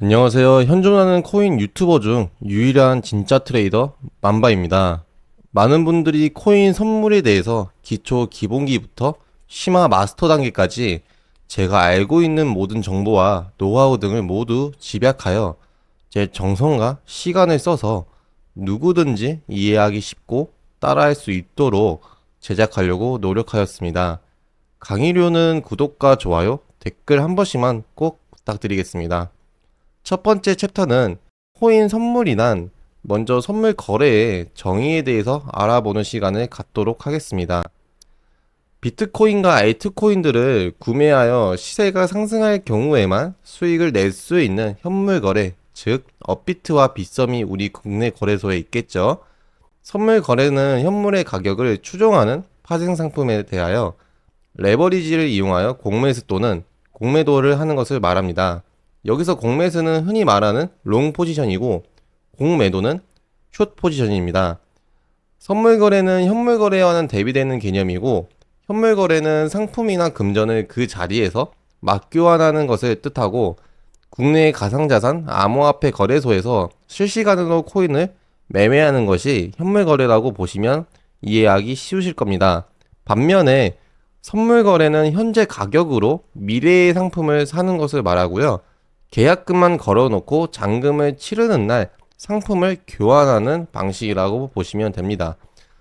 안녕하세요. 현존하는 코인 유튜버 중 유일한 진짜 트레이더 만바입니다. 많은 분들이 코인 선물에 대해서 기초 기본기부터 심화 마스터 단계까지 제가 알고 있는 모든 정보와 노하우 등을 모두 집약하여 제 정성과 시간을 써서 누구든지 이해하기 쉽고 따라할 수 있도록 제작하려고 노력하였습니다. 강의료는 구독과 좋아요, 댓글 한 번씩만 꼭 부탁드리겠습니다. 첫 번째 챕터는 코인 선물이란 먼저 선물 거래의 정의에 대해서 알아보는 시간을 갖도록 하겠습니다. 비트코인과 알트코인들을 구매하여 시세가 상승할 경우에만 수익을 낼 수 있는 현물 거래, 즉 업비트와 빗썸이 우리 국내 거래소에 있겠죠. 선물 거래는 현물의 가격을 추종하는 파생 상품에 대하여 레버리지를 이용하여 공매수 또는 공매도를 하는 것을 말합니다. 여기서 공매수는 흔히 말하는 롱 포지션이고 공매도는 숏 포지션입니다. 선물 거래는 현물 거래와는 대비되는 개념이고 현물 거래는 상품이나 금전을 그 자리에서 맞교환하는 것을 뜻하고 국내의 가상자산 암호화폐 거래소에서 실시간으로 코인을 매매하는 것이 현물 거래라고 보시면 이해하기 쉬우실 겁니다. 반면에 선물 거래는 현재 가격으로 미래의 상품을 사는 것을 말하고요. 계약금만 걸어놓고 잔금을 치르는 날 상품을 교환하는 방식이라고 보시면 됩니다.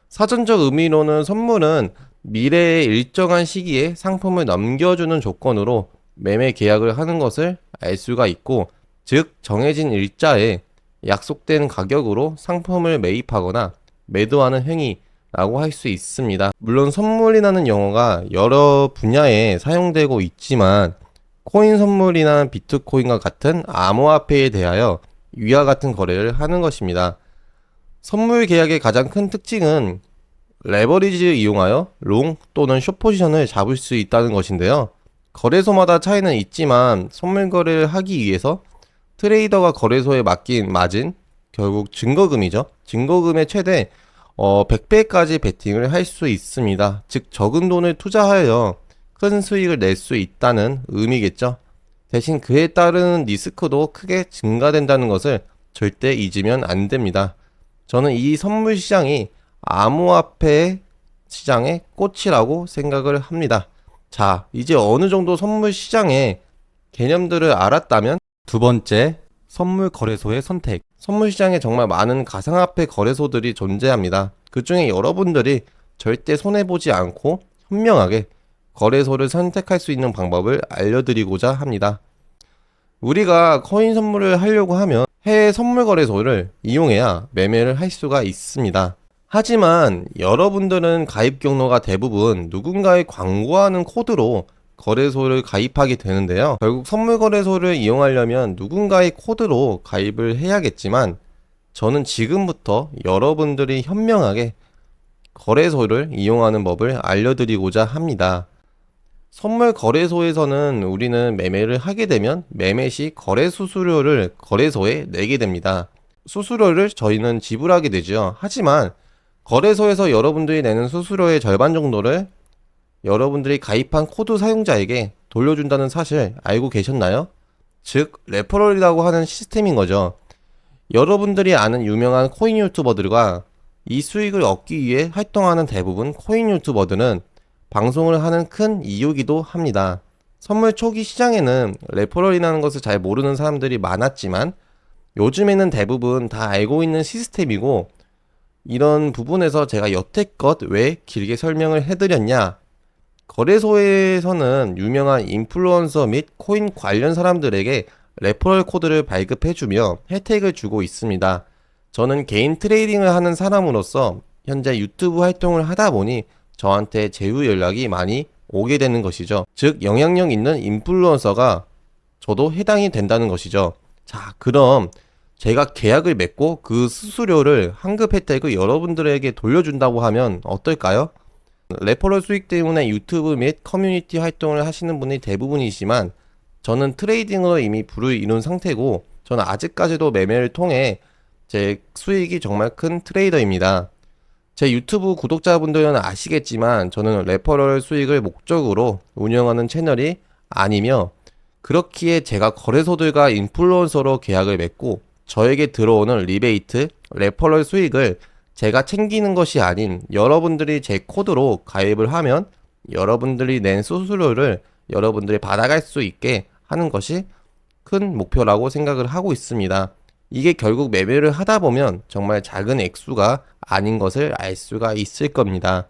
사전적 의미로는 선물은 미래의 일정한 시기에 상품을 넘겨주는 조건으로 매매 계약을 하는 것을 알 수가 있고, 즉, 정해진 일자에 약속된 가격으로 상품을 매입하거나 매도하는 행위라고 할 수 있습니다. 물론 선물이라는 용어가 여러 분야에 사용되고 있지만, 코인 선물이나 비트코인과 같은 암호화폐에 대하여 위와 같은 거래를 하는 것입니다. 선물 계약의 가장 큰 특징은 레버리지를 이용하여 롱 또는 숏 포지션을 잡을 수 있다는 것인데요. 거래소마다 차이는 있지만 선물 거래를 하기 위해서 트레이더가 거래소에 맡긴 마진, 결국 증거금이죠. 증거금의 최대 어, 100배까지 베팅을 할 수 있습니다. 즉 적은 돈을 투자하여 큰 수익을 낼 수 있다는 의미겠죠. 대신 그에 따른 리스크도 크게 증가된다는 것을 절대 잊으면 안 됩니다. 저는 이 선물 시장이 암호화폐 시장의 꽃이라고 생각을 합니다. 자, 이제 어느 정도 선물 시장의 개념들을 알았다면 두 번째, 선물 거래소의 선택. 선물 시장에 정말 많은 가상화폐 거래소들이 존재합니다. 그 중에 여러분들이 절대 손해보지 않고 현명하게 거래소를 선택할 수 있는 방법을 알려드리고자 합니다. 우리가 코인 선물을 하려고 하면 해외 선물 거래소를 이용해야 매매를 할 수가 있습니다. 하지만 여러분들은 가입 경로가 대부분 누군가의 광고하는 코드로 거래소를 가입하게 되는데요. 결국 선물 거래소를 이용하려면 누군가의 코드로 가입을 해야겠지만 저는 지금부터 여러분들이 현명하게 거래소를 이용하는 법을 알려드리고자 합니다. 선물 거래소에서는 우리는 매매를 하게 되면 매매 시 거래 수수료를 거래소에 내게 됩니다. 수수료를 저희는 지불하게 되죠. 하지만 거래소에서 여러분들이 내는 수수료의 절반 정도를 여러분들이 가입한 코드 사용자에게 돌려준다는 사실 알고 계셨나요? 즉, 레퍼럴이라고 하는 시스템인 거죠. 여러분들이 아는 유명한 코인 유튜버들과 이 수익을 얻기 위해 활동하는 대부분 코인 유튜버들은 방송을 하는 큰 이유기도 합니다. 선물 초기 시장에는 레퍼럴이라는 것을 잘 모르는 사람들이 많았지만 요즘에는 대부분 다 알고 있는 시스템이고 이런 부분에서 제가 여태껏 왜 길게 설명을 해드렸냐 거래소에서는 유명한 인플루언서 및 코인 관련 사람들에게 레퍼럴 코드를 발급해주며 혜택을 주고 있습니다. 저는 개인 트레이딩을 하는 사람으로서 현재 유튜브 활동을 하다 보니 저한테 제휴 연락이 많이 오게 되는 것이죠. 즉, 영향력 있는 인플루언서가 저도 해당이 된다는 것이죠. 자, 그럼 제가 계약을 맺고 그 수수료를 환급 혜택을 여러분들에게 돌려준다고 하면 어떨까요? 레퍼럴 수익 때문에 유튜브 및 커뮤니티 활동을 하시는 분이 대부분이지만 저는 트레이딩으로 이미 불을 이룬 상태고 저는 아직까지도 매매를 통해 제 수익이 정말 큰 트레이더입니다. 제 유튜브 구독자분들은 아시겠지만 저는 레퍼럴 수익을 목적으로 운영하는 채널이 아니며 그렇기에 제가 거래소들과 인플루언서로 계약을 맺고 저에게 들어오는 리베이트, 레퍼럴 수익을 제가 챙기는 것이 아닌 여러분들이 제 코드로 가입을 하면 여러분들이 낸 수수료를 여러분들이 받아갈 수 있게 하는 것이 큰 목표라고 생각을 하고 있습니다. 이게 결국 매매를 하다 보면 정말 작은 액수가 아닌 것을 알 수가 있을 겁니다.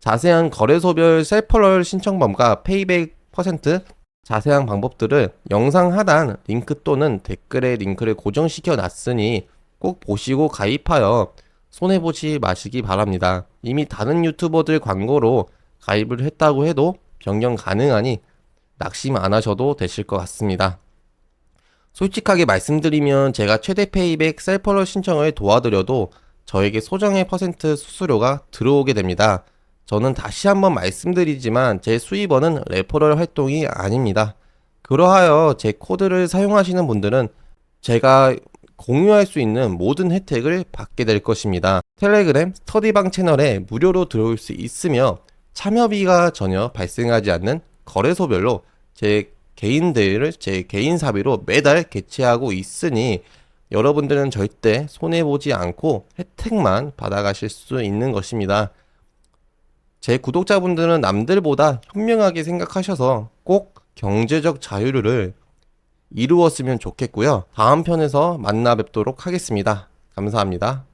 자세한 거래소별 셀퍼럴 신청범과 페이백 퍼센트 자세한 방법들을 영상 하단 링크 또는 댓글에 링크를 고정시켜 놨으니 꼭 보시고 가입하여 손해보지 마시기 바랍니다. 이미 다른 유튜버들 광고로 가입을 했다고 해도 변경 가능하니 낙심 안 하셔도 되실 것 같습니다. 솔직하게 말씀드리면 제가 최대 페이백 셀퍼럴 신청을 도와드려도 저에게 소정의 퍼센트 수수료가 들어오게 됩니다. 저는 다시 한번 말씀드리지만 제 수입원은 레퍼럴 활동이 아닙니다. 그러하여 제 코드를 사용하시는 분들은 제가 공유할 수 있는 모든 혜택을 받게 될 것입니다. 텔레그램 스터디방 채널에 무료로 들어올 수 있으며 참여비가 전혀 발생하지 않는 거래소별로 제 개인 대회를 제 개인 사비로 매달 개최하고 있으니 여러분들은 절대 손해보지 않고 혜택만 받아가실 수 있는 것입니다. 제 구독자분들은 남들보다 현명하게 생각하셔서 꼭 경제적 자유를 이루었으면 좋겠고요. 다음 편에서 만나 뵙도록 하겠습니다. 감사합니다.